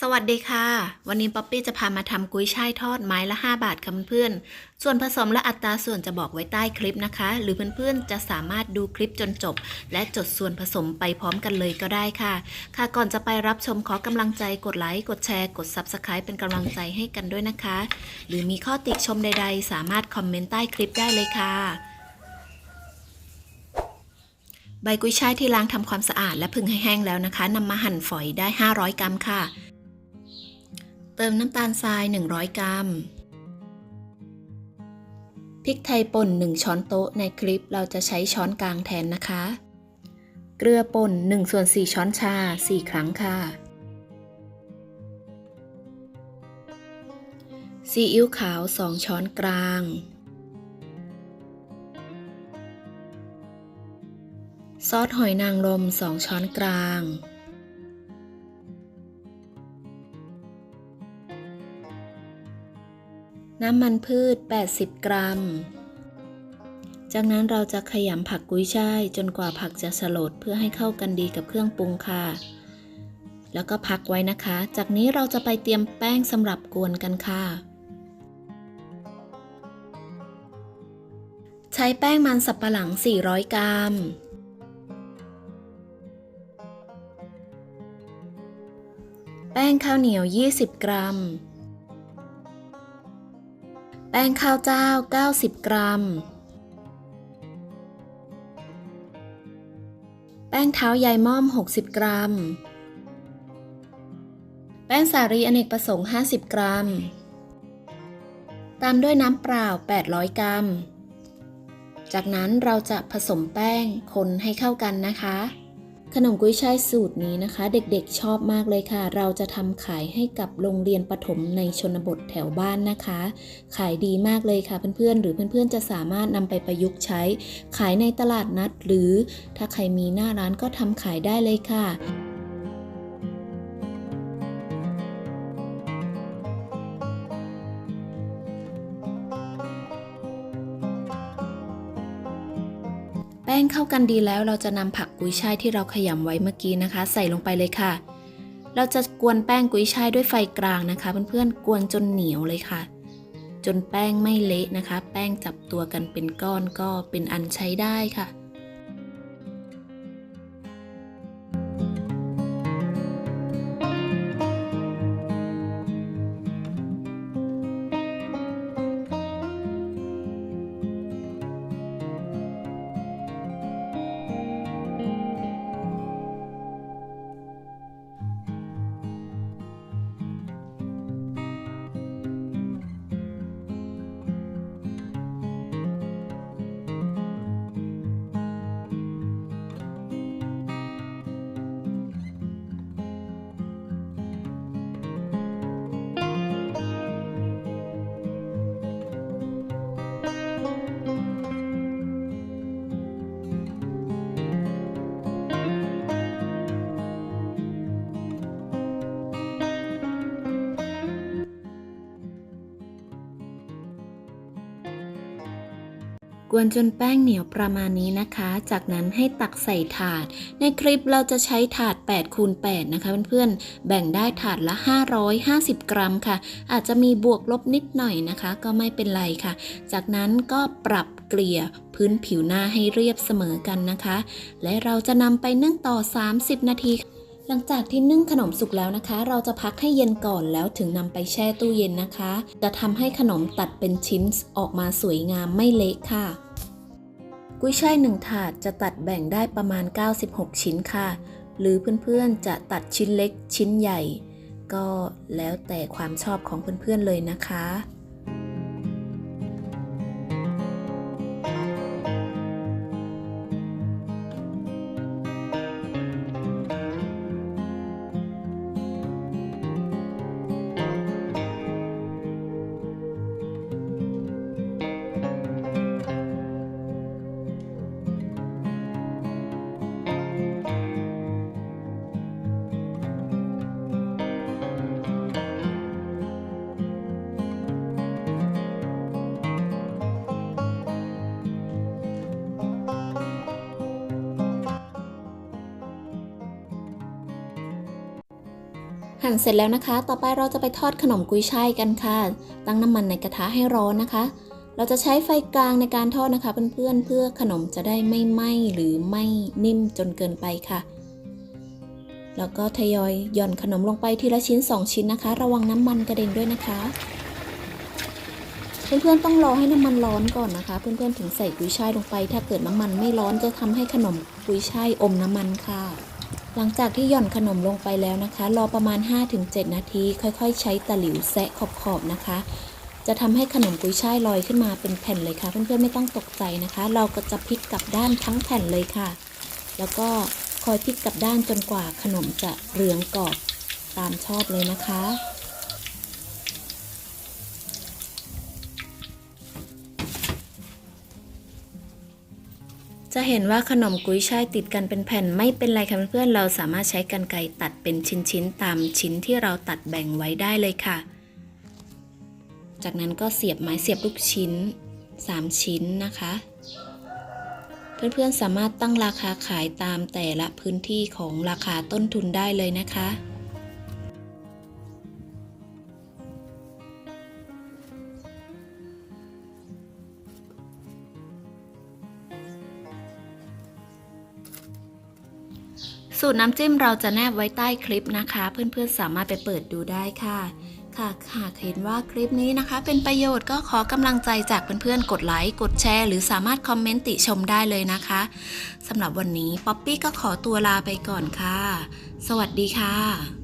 สวัสดีค่ะ วันนี้ป๊อปปี้จะพามาทำกุ้ยช่ายทอดไม้ละ 5 บาทค่ะเพื่อนๆ ส่วนผสมและอัตราส่วนจะบอกไว้ใต้คลิปนะคะ หรือเพื่อนๆจะสามารถดูคลิปจนจบ และจดส่วนผสมไปพร้อมกันเลยก็ได้ค่ะ ค่ะก่อนจะไปรับชมขอกำลังใจกดไลค์กดแชร์กด Subscribe เป็นกำลังใจให้กันด้วยนะคะ หรือมีข้อติชมใด ๆ สามารถคอมเมนต์ใต้คลิปได้เลยค่ะใบกุ้ยช่ายที่ล้างทำความสะอาดและผึ่งให้แห้งแล้วนะคะนำมาหั่นฝอยได้ 500 กรัมค่ะ เติมน้ำตาลทราย 100 กรัม พริกไทยป่น 1 ช้อนโต๊ะ ในคลิปเราจะใช้ช้อนกลางแทนนะคะ เกลือป่น1ส่วน4ช้อนชา 4 ครั้งค่ะ ซีอิ๊วขาว 2 ช้อนกลาง ซอสหอยนางรม 2 ช้อนกลาง น้ำมันพืช 80 กรัม จากนั้นเราจะขยำผักกุ้ยช่ายจนกว่าผักจะสลดเพื่อให้เข้ากันดีกับเครื่องปรุงค่ะ แล้วก็พักไว้นะคะ จากนี้เราจะไปเตรียมแป้งสำหรับกวนกันค่ะ ใช้แป้งมันสับปะหลัง 400 กรัมแป้งข้าวเหนียว 20 กรัม แป้งข้าวเจ้า 90 กรัม แป้งเท้ายายม่อม 60 กรัม แป้งสาลีอเนกประสงค์ 50 กรัม ตามด้วยน้ำเปล่า 800 กรัม จากนั้นเราจะผสมแป้งคนให้เข้ากันนะคะ ขนมกุ้ยช่ายสูตรนี้นะคะ เด็กๆชอบมากเลยค่ะ เราจะทำขายให้กับโรงเรียนประถมในชนบทแถวบ้านนะคะ ขายดีมากเลยค่ะเพื่อนๆ หรือเพื่อนๆ จะสามารถนำไปประยุกต์ใช้ ขายในตลาดนัด หรือถ้าใครมีหน้าร้านก็ทำขายได้เลยค่ะ แป้งเข้ากันดีแล้วเราจะนำผักกุ้ยช่ายที่เราขยำไว้เมื่อกี้นะคะ ใส่ลงไปเลยค่ะ เราจะกวนแป้งกุ้ยช่ายด้วยไฟกลางนะคะ เพื่อนๆกวนจนเหนียวเลยค่ะ จนแป้งไม่เละนะคะ แป้งจับตัวกันเป็นก้อนก็เป็นอันใช้ได้ค่ะ กวนจนแป้งเหนียวประมาณนี้นะคะ จากนั้นให้ตักใส่ถาด ในคลิปเราจะใช้ถาด8คูณ8นะคะเพื่อนๆ แบ่งได้ถาดละ 550 กรัมค่ะ อาจจะมีบวกลบนิดหน่อยนะคะ ก็ไม่เป็นไรค่ะ จากนั้นก็ปรับเกลี่ยพื้นผิวหน้าให้เรียบเสมอกันนะคะ และเราจะนำไปนึ่งต่อ 30 นาที หลังจากที่นึ่งขนมสุกแล้วนะคะ เราจะพักให้เย็นก่อนแล้วถึงนำไปแช่ตู้เย็นนะคะ จะทำให้ขนมตัดเป็นชิ้นออกมาสวยงามไม่เละค่ะ กุ้ยช่ายหนึ่งถาดจะตัดแบ่งได้ประมาณ 96 ชิ้นค่ะ หรือเพื่อนๆจะตัดชิ้นเล็กชิ้นใหญ่ ก็แล้วแต่ความชอบของเพื่อนๆเลยนะคะ หั่นเสร็จแล้วนะคะ ต่อไปเราจะไปทอดขนมกุยช่ายกันค่ะ ตั้งน้ำมันในกระทะให้ร้อนนะคะ เราจะใช้ไฟกลางในการทอดนะคะ เพื่อนๆ เพื่อขนมจะได้ไม่ไหม้หรือไม่นิ่มจนเกินไปค่ะ แล้วก็ทยอยหย่อนขนมลงไปทีละชิ้น 2 ชิ้นนะคะ ระวังน้ำมันกระเด็นด้วยนะคะ เพื่อนๆต้องรอให้น้ำมันร้อนก่อนนะคะ เพื่อนๆถึงใส่กุยช่ายลงไป ถ้าเกิดน้ำมันไม่ร้อนจะทำให้ขนมกุยช่ายอมน้ำมันค่ะ หลังจากที่หย่อนขนมลงไปแล้วนะคะ รอประมาณ 5-7 นาที ค่อยๆ ใช้ตะหลิวแซะขอบๆนะคะ จะทำให้ขนมกุยช่ายลอยขึ้นมาเป็นแผ่นเลยค่ะ เพื่อนๆไม่ต้องตกใจนะคะ เราก็จะพลิกกลับด้านทั้งแผ่นเลยค่ะ แล้วก็คอยพลิกกลับด้านจนกว่าขนมจะเหลืองกรอบตามชอบเลยนะคะ จะเห็นว่าขนมกุ้ยช่ายติดกันเป็นแผ่นไม่เป็นไรค่ะเพื่อนๆเราสามารถใช้กรรไกรตัดเป็นชิ้นๆ ตามชิ้นที่เราตัดแบ่งไว้ได้เลยค่ะ จากนั้นก็เสียบไม้เสียบลูกชิ้น 3 ชิ้นนะคะ เพื่อนๆสามารถตั้งราคาขายตามแต่ละพื้นที่ของราคาต้นทุนได้เลยนะคะ สูตรน้ำจิ้มเราจะแนบไว้ใต้คลิปนะคะ เพื่อนๆสามารถไปเปิดดูได้ค่ะ ค่ะหากเห็นว่าคลิปนี้นะคะ เป็นประโยชน์ก็ขอกำลังใจจากเพื่อนๆ กดไลค์กดแชร์ หรือสามารถคอมเมนต์ติชมได้เลยนะคะสำหรับวันนี้ป๊อปปี้ก็ขอตัวลาไปก่อนค่ะ สวัสดีค่ะ